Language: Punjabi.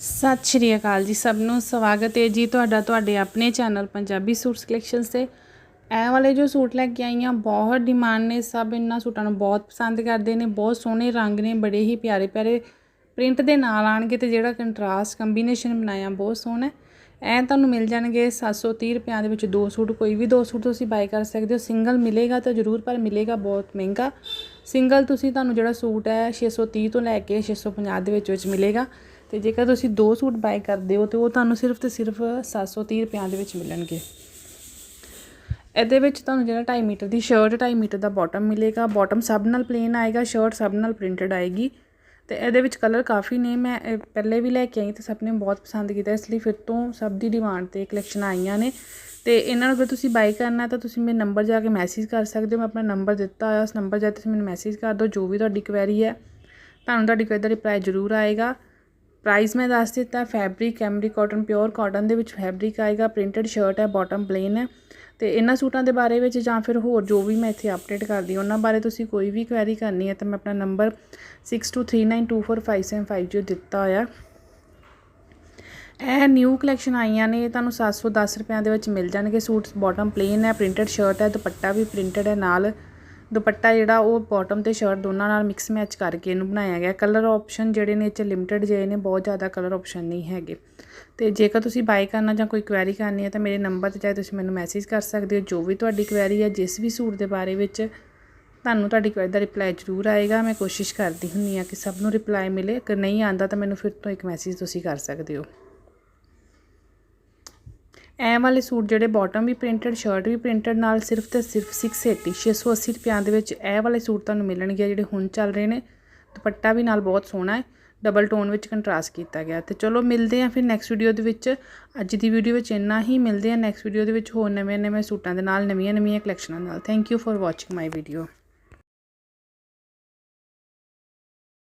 ਸਤਿ ਸ਼੍ਰੀ ਅਕਾਲ ਜੀ ਸਭ ਨੂੰ, ਸਵਾਗਤ ਹੈ ਜੀ ਤੁਹਾਡਾ ਤੁਹਾਡੇ ਆਪਣੇ ਚੈਨਲ ਪੰਜਾਬੀ ਸੂਟਸ ਕਲੈਕਸ਼ਨਸ ਤੇ। ਇਹ ਵਾਲੇ ਜੋ ਸੂਟ ਲੈ ਕੇ ਆਈ ਹਾਂ, ਬਹੁਤ ਡਿਮਾਂਡ ਨੇ, ਸਭ ਇਹਨਾਂ ਸੂਟਾਂ ਨੂੰ ਬਹੁਤ ਪਸੰਦ ਕਰਦੇ ਨੇ, ਬਹੁਤ ਸੋਹਣੇ ਰੰਗ ਨੇ, ਬੜੇ ਹੀ ਪਿਆਰੇ ਪਿਆਰੇ ਪ੍ਰਿੰਟ ਦੇ ਨਾਲ ਆਣਗੇ ਤੇ ਜਿਹੜਾ ਕੰਟਰਾਸਟ ਕੰਬੀਨੇਸ਼ਨ ਬਣਾਇਆ, ਬਹੁਤ ਸੋਹਣਾ ਹੈ। ਐ ਤੁਹਾਨੂੰ ਮਿਲ ਜਾਣਗੇ 730 ਰੁਪਿਆਂ ਦੇ ਵਿੱਚ ਦੋ ਸੂਟ, ਕੋਈ ਵੀ ਦੋ ਸੂਟ ਤੁਸੀਂ ਬਾਈ ਕਰ ਸਕਦੇ ਹੋ। ਸਿੰਗਲ ਮਿਲੇਗਾ ਤਾਂ ਜ਼ਰੂਰ, ਪਰ ਮਿਲੇਗਾ ਬਹੁਤ ਮਹਿੰਗਾ। ਸਿੰਗਲ ਤੁਸੀਂ ਤੁਹਾਨੂੰ ਜਿਹੜਾ ਸੂਟ ਹੈ 630 ਤੋਂ ਲੈ ਕੇ 650 ਦੇ ਵਿੱਚ ਵਿੱਚ ਮਿਲੇਗਾ। ਤੇ ਜੇਕਰ ਤੁਸੀਂ ਦੋ ਸੂਟ ਬਾਏ ਕਰਦੇ ਹੋ ਤੇ ਉਹ ਤੁਹਾਨੂੰ ਸਿਰਫ ਤੇ ਸਿਰਫ 730 ਰੁਪਿਆਂ ਦੇ ਵਿੱਚ ਮਿਲਣਗੇ। ਇਹਦੇ ਵਿੱਚ ਤੁਹਾਨੂੰ ਜਿਹੜਾ 2.5 ਮੀਟਰ ਦੀ ਸ਼ਰਟ 2.5 ਮੀਟਰ ਦਾ ਬਾਟਮ ਮਿਲੇਗਾ। ਬਾਟਮ ਸਭ ਨਾਲ ਪਲੇਨ ਆਏਗਾ ਸ਼ਰਟ ਸਭ ਨਾਲ ਪ੍ਰਿੰਟਡ ਆਏਗੀ। ਤੇ ਇਹਦੇ ਵਿੱਚ ਕਲਰ ਕਾਫੀ ਨੇ। ਮੈਂ ਪਹਿਲੇ ਵੀ ਲੈ ਕੇ ਆਈ ਤੇ ਸਭ ਨੇ ਬਹੁਤ ਪਸੰਦ ਕੀਤਾ। ਇਸ ਲਈ ਫਿਰ ਤੋਂ ਸਭ ਦੀ ਡਿਮਾਂਡ ਤੇ ਕਲੈਕਸ਼ਨ ਆਈਆਂ ਨੇ। ਤੇ ਇਹਨਾਂ ਨੂੰ ਅਗਰ ਤੁਸੀਂ ਬਾਈ ਕਰਨਾ ਤਾਂ ਤੁਸੀਂ ਮੇਰੇ ਨੰਬਰ ਜਾ ਕੇ ਮੈਸੇਜ ਕਰ ਸਕਦੇ ਹੋ। ਮੈਂ ਆਪਣਾ ਨੰਬਰ ਦਿੱਤਾ ਹੋਇਆ। ਉਸ ਨੰਬਰ ਜਾ ਕੇ ਤੁਸੀਂ ਮੈਨੂੰ ਮੈਸੇਜ ਕਰ ਦਿਓ। ਜੋ ਵੀ ਤੁਹਾਡੀ ਕੁਐਰੀ ਹੈ, ਤੁਹਾਨੂੰ ਤੁਹਾਡੀ ਕੁਐਰੀ ਦਾ ਰਿਪਲਾਈ ਜ਼ਰੂਰ ਆਏਗਾ। ਪ੍ਰਾਈਸ ਮੈਂ ਦੱਸ ਦਿੱਤਾ fabric cambric cotton pure cotton ਦੇ ਵਿੱਚ ਫੈਬਰਿਕ ਆਏਗਾ ਪ੍ਰਿੰਟਡ ਸ਼ਰਟ ਹੈ ਬਾਟਮ ਪਲੇਨ ਹੈ। ਤੇ ਇਹਨਾਂ ਸੂਟਾਂ ਦੇ ਬਾਰੇ ਵਿੱਚ ਜਾਂ ਫਿਰ ਹੋਰ ਜੋ ਵੀ ਮੈਂ ਇੱਥੇ ਅਪਡੇਟ ਕਰਦੀ ਉਹਨਾਂ ਬਾਰੇ ਤੁਸੀਂ ਕੋਈ ਵੀ ਕੁਐਰੀ ਕਰਨੀ ਹੈ ਤਾਂ ਮੈਂ ਆਪਣਾ ਨੰਬਰ 6239245750 ਦਿੱਤਾ ਹੋਇਆ। ਇਹ ਨਿਊ ਕਲੈਕਸ਼ਨ ਆਈਆਂ ਨੇ ਤੁਹਾਨੂੰ 710 ਰੁਪਿਆਂ ਦੇ ਵਿੱਚ ਮਿਲ ਜਾਣਗੇ ਸੂਟ ਬਾਟਮ ਪਲੇਨ ਹੈ ਪ੍ਰਿੰਟਡ ਸ਼ਰਟ ਹੈ, ਦੁਪੱਟਾ ਵੀ ਪ੍ਰਿੰਟਡ ਹੈ ਨਾਲ। ਦੁਪੱਟਾ ਜਿਹੜਾ ਉਹ ਬਾਟਮ ਤੇ ਸ਼ਰਟ ਦੋਨਾਂ ਨਾਲ ਮਿਕਸ ਮੈਚ ਕਰਕੇ ਇਹਨੂੰ ਬਣਾਇਆ ਗਿਆ। ਕਲਰ ਆਪਸ਼ਨ ਜਿਹੜੇ ਨੇ ਇਹ 'ਚ ਲਿਮਟਿਡ ਜੇ ਨੇ, ਬਹੁਤ ਜ਼ਿਆਦਾ ਕਲਰ ਆਪਸ਼ਨ ਨਹੀਂ ਹੈਗੇ। ਤੇ ਜੇਕਰ ਤੁਸੀਂ ਬਾਈ ਕਰਨਾ ਜਾਂ ਕੋਈ ਕੁਐਰੀ ਕਰਨੀ ਹੈ ਤਾਂ ਮੇਰੇ ਨੰਬਰ ਤੇ ਚਾਹੇ ਤੁਸੀਂ ਮੈਨੂੰ ਮੈਸੇਜ ਕਰ ਸਕਦੇ ਹੋ। ਜੋ ਵੀ ਤੁਹਾਡੀ ਕੁਐਰੀ ਹੈ ਜਿਸ ਵੀ ਸੂਟ ਦੇ ਬਾਰੇ ਵਿੱਚ ਤੁਹਾਨੂੰ ਤੁਹਾਡੀ ਕੁਐਰੀ ਦਾ ਰਿਪਲਾਈ ਜ਼ਰੂਰ ਆਏਗਾ। ਮੈਂ ਕੋਸ਼ਿਸ਼ ਕਰਦੀ ਹੁੰਨੀ ਆ ਕਿ ਸਭ ਨੂੰ ਰਿਪਲਾਈ ਮਿਲੇ। ਅਗਰ ਨਹੀਂ ਆਂਦਾ ਤਾਂ ਮੈਨੂੰ ਫਿਰ ਤੋਂ ਇੱਕ ਮੈਸੇਜ ਤੁਸੀਂ ਕਰ ਸਕਦੇ ਹੋ। ਐ ਵਾਲੇ ਸੂਟ ਜਿਹੜੇ ਬਾਟਮ ਵੀ ਪ੍ਰਿੰਟਡ ਸ਼ਰਟ ਵੀ ਪ੍ਰਿੰਟਡ ਨਾਲ ਸਿਰਫ ਤੇ ਸਿਰਫ 680 680 ਰੁਪਿਆਂ ਦੇ ਵਿੱਚ ਇਹ ਵਾਲੇ ਸੂਟ ਤੁਹਾਨੂੰ ਮਿਲਣਗੇ ਜਿਹੜੇ ਹੁਣ ਚੱਲ ਰਹੇ ਨੇ। ਦੁਪੱਟਾ ਵੀ ਨਾਲ ਬਹੁਤ ਸੋਹਣਾ ਹੈ ਡਬਲ ਟੋਨ ਵਿੱਚ ਕੰਟਰਾਸਟ ਕੀਤਾ ਗਿਆ। ਤੇ ਚਲੋ ਮਿਲਦੇ ਹਾਂ ਫਿਰ ਨੈਕਸਟ ਵੀਡੀਓ ਦੇ ਵਿੱਚ। ਅੱਜ ਦੀ ਵੀਡੀਓ ਵਿੱਚ ਇੰਨਾ ਹੀ, ਮਿਲਦੇ ਆ ਨੈਕਸਟ ਵੀਡੀਓ ਦੇ ਵਿੱਚ ਹੋਰ ਨਵੇਂ ਨਵੇਂ ਸੂਟਾਂ ਦੇ ਨਾਲ ਨਵੀਆਂ ਨਵੀਆਂ ਕਲੈਕਸ਼ਨਾਂ ਨਾਲ। Thank you for watching my video